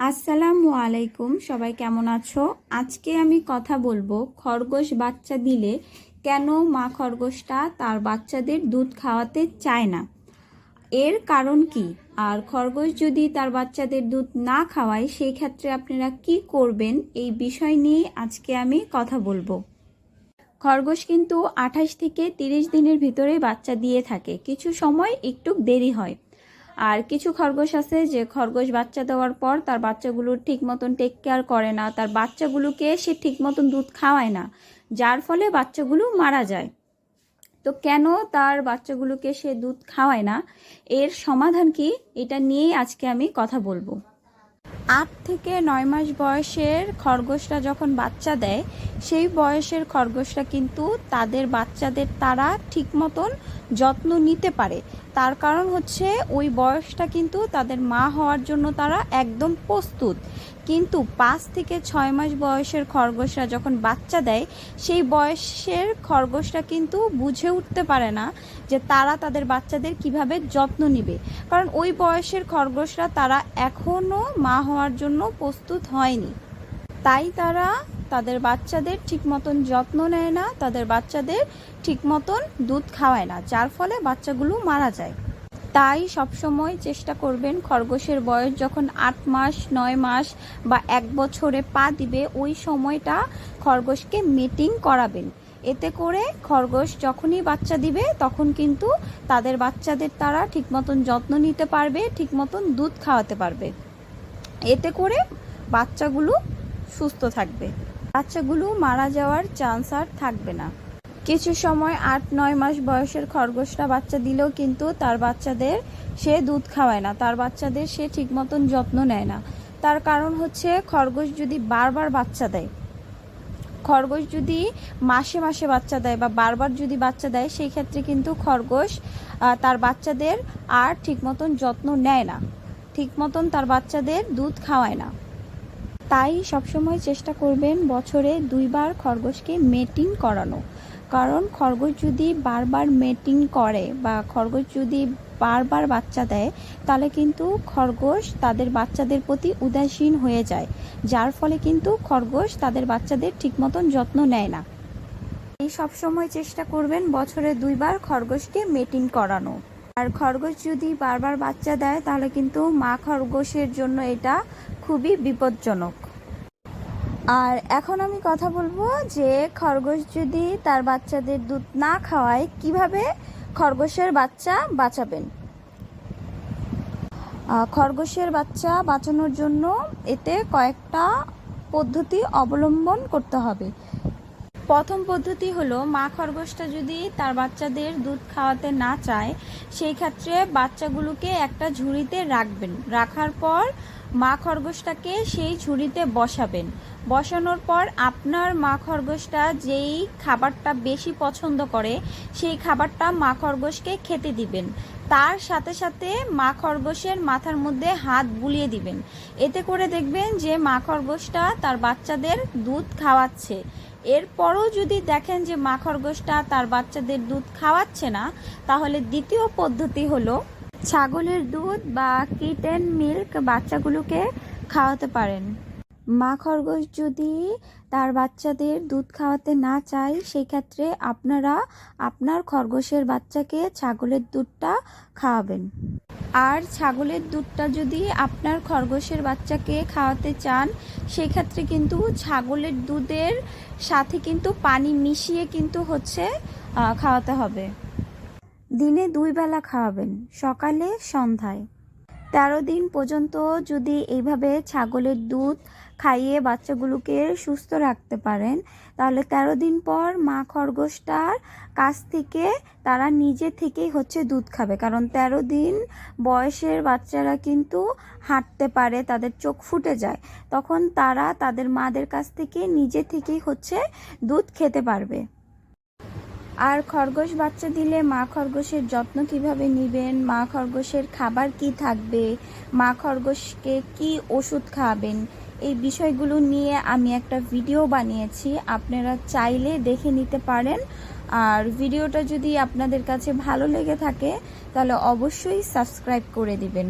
আসসালামু আলাইকুম, সবাই কেমন আছো? আজকে আমি কথা বলব খরগোশ বাচ্চা দিলে কেন মা খরগোশটা তার বাচ্চাদের দুধ খাওয়াতে চায় না? এর কারণ কি? আর খরগোশ যদি তার বাচ্চাদের দুধ না খাওয়ায়, সেই ক্ষেত্রে আপনারা কি করবেন? এই বিষয় নিয়ে আজকে আমি কথা বলব। খরগোশ কিন্তু আঠাশ থেকে তিরিশ দিনের ভিতরে বাচ্চা দিয়ে থাকে। কিছু সময় একটু দেরি হয়। আর কিছু খরগোশ আছে যে খরগোশ বাচ্চা দেওয়ার পর তার বাচ্চাগুলোর ঠিক মতন টেক কেয়ার করে না, তার বাচ্চাগুলোকে সে ঠিক মতন দুধ খাওয়ায় না, যার ফলে বাচ্চাগুলো মারা যায়। তো কেন তার বাচ্চাগুলোকে সে দুধ খাওয়ায় না? এর সমাধান কি? এটা নিয়েই আজকে আমি কথা বলব। আট থেকে নয় মাস বয়সের খরগোশরা যখন বাচ্চা দেয়, সেই বয়সের খরগোশরা কিন্তু তাদের বাচ্চাদের তারা ঠিক মতন যত্ন নিতে পারে। তার কারণ হচ্ছে ওই বয়সটা কিন্তু তাদের মা হওয়ার জন্য তারা একদম প্রস্তুত। কিন্তু পাঁচ থেকে ছয় মাস বয়সের খরগোশরা যখন বাচ্চা দেয়, সেই বয়সের খরগোশরা কিন্তু বুঝে উঠতে পারে না যে তারা তাদের বাচ্চাদের কীভাবে যত্ন নিবে। কারণ ওই বয়সের খরগোশরা তারা এখনও মা হওয়ার জন্য প্রস্তুত হয়নি। তাই তারা তাদের বাচ্চাদের ঠিক মতন যত্ন নেয় না, তাদের বাচ্চাদের ঠিক মতন দুধ খাওয়ায় না, যার ফলে বাচ্চাগুলো মারা যায়। তাই সবসময় চেষ্টা করবেন খরগোশের বয়স যখন আট মাস, নয় মাস বা এক বছরে পা দিবে, ওই সময়টা খরগোশকে মিটিং করাবেন। এতে করে খরগোশ যখনই বাচ্চা দিবে, তখন কিন্তু তাদের বাচ্চাদের তারা ঠিক মতন যত্ন নিতে পারবে, ঠিক মতন দুধ খাওয়াতে পারবে। এতে করে বাচ্চাগুলো সুস্থ থাকবে। বাচ্চাগুলো মারা যাওয়ার চান্স আর থাকবে না। কিছু সময় আট, নয় মাস বয়সের খরগোশটা বাচ্চা দিলেও কিন্তু তার বাচ্চাদের সে দুধ খাওয়ায় না, তার বাচ্চাদের সে ঠিক মতন যত্ন নেয় না। তার কারণ হচ্ছে খরগোশ যদি বারবার বাচ্চা দেয়, খরগোশ যদি মাসে মাসে বাচ্চা দেয় বা বারবার যদি বাচ্চা দেয়, সেই ক্ষেত্রে কিন্তু খরগোশ তার বাচ্চাদের আর ঠিক মতন যত্ন নেয় না। ঠিক মতন তার বাচ্চাদের দুধ খাওয়ায় না। তাই সবসময় চেষ্টা করবেন বছরে দুইবার খরগোশকে মেটিং করানো। কারণ খরগোশ যদি বারবার মেটিং করে বা খরগোশ যদি বারবার বাচ্চা দেয়, তাহলে কিন্তু খরগোশ তাদের বাচ্চাদের প্রতি উদাসীন হয়ে যায়, যার ফলে কিন্তু খরগোশ তাদের বাচ্চাদের ঠিক মতন যত্ন নেয় না। এই সবসময় চেষ্টা করবেন বছরে দুইবার খরগোশকে মেটিং করানো। আর খরগোশ যদি বারবার বাচ্চা দেয়, তাহলে কিন্তু মা খরগোশের জন্য এটা খুবই বিপজ্জনক। আর এখন আমি কথা বলব যে খরগোশ যদি তার বাচ্চাদের দুধ না খাওয়ায়, কীভাবে খরগোশের বাচ্চা বাঁচাবেন? খরগোশের বাচ্চা বাঁচানোর জন্য এতে কয়েকটা পদ্ধতি অবলম্বন করতে হবে। প্রথম পদ্ধতি হলো, মা খরগোশটা যদি তার বাচ্চাদের দুধ খাওয়াতে না চায়, সেই ক্ষেত্রে বাচ্চাগুলোকে একটা ঝুড়িতে রাখবেন। রাখার পর মা খরগোশটাকে সেই ঝুড়িতে বসাবেন। বসানোর পর আপনার মা খরগোশটা যেই খাবারটা বেশি পছন্দ করে, সেই খাবারটা মা খরগোশকে খেতে দিবেন। তার সাথে সাথে মা খরগোশের মাথার মধ্যে হাত বুলিয়ে দিবেন। এতে করে দেখবেন যে মা খরগোশটা তার বাচ্চাদের দুধ খাওয়াচ্ছে। এরপরও যদি দেখেন যে মা খরগোশটা তার বাচ্চাদের দুধ খাওয়াচ্ছে না, তাহলে দ্বিতীয় পদ্ধতি হলো ছাগলের দুধ বা কিটেন মিল্ক বাচ্চাগুলোকে খাওয়াতে পারেন। মা খরগোশ যদি তার বাচ্চাদের দুধ খাওয়াতে না চায় সেই ক্ষেত্রে আপনারা আপনার খরগোশের বাচ্চাকে ছাগলের দুধটা খাওয়াবেন। আর ছাগলের দুধটা যদি আপনার খরগোশের বাচ্চাকে খাওয়াতে চান, সেক্ষেত্রে কিন্তু ছাগলের দুধের সাথে কিন্তু পানি মিশিয়ে কিন্তু হচ্ছে খাওয়াতে হবে। দিনে দুই বেলা খাওয়াবেন, সকালে, সন্ধ্যায়। তেরো দিন পর্যন্ত যদি এইভাবে ছাগলের দুধ খাইয়ে বাচ্চাগুলোকে সুস্থ রাখতে পারেন, তাহলে তেরো দিন পর মা খরগোশটার কাছ থেকে তারা নিজে থেকেই হচ্ছে দুধ খাবে। কারণ তেরো দিন বয়সের বাচ্চারা কিন্তু হাঁটতে পারে, তাদের চোখ ফুটে যায়। তখন তারা তাদের মাদের কাছ থেকে নিজে থেকেই হচ্ছে দুধ খেতে পারবে। আর খরগোশ বাচ্চা দিলে মা খরগোশের যত্ন কীভাবে নেবেন? মা খরগোশের খাবার কি থাকবে? মা খরগোশকে কি ওষুধ খাওয়াবেন? এই বিষয়গুলো নিয়ে আমি একটা ভিডিও বানিয়েছি। আপনারা চাইলে দেখে নিতে পারেন। আর ভিডিওটা যদি আপনাদের কাছে ভালো লেগে থাকে, তাহলে অবশ্যই সাবস্ক্রাইব করে দিবেন।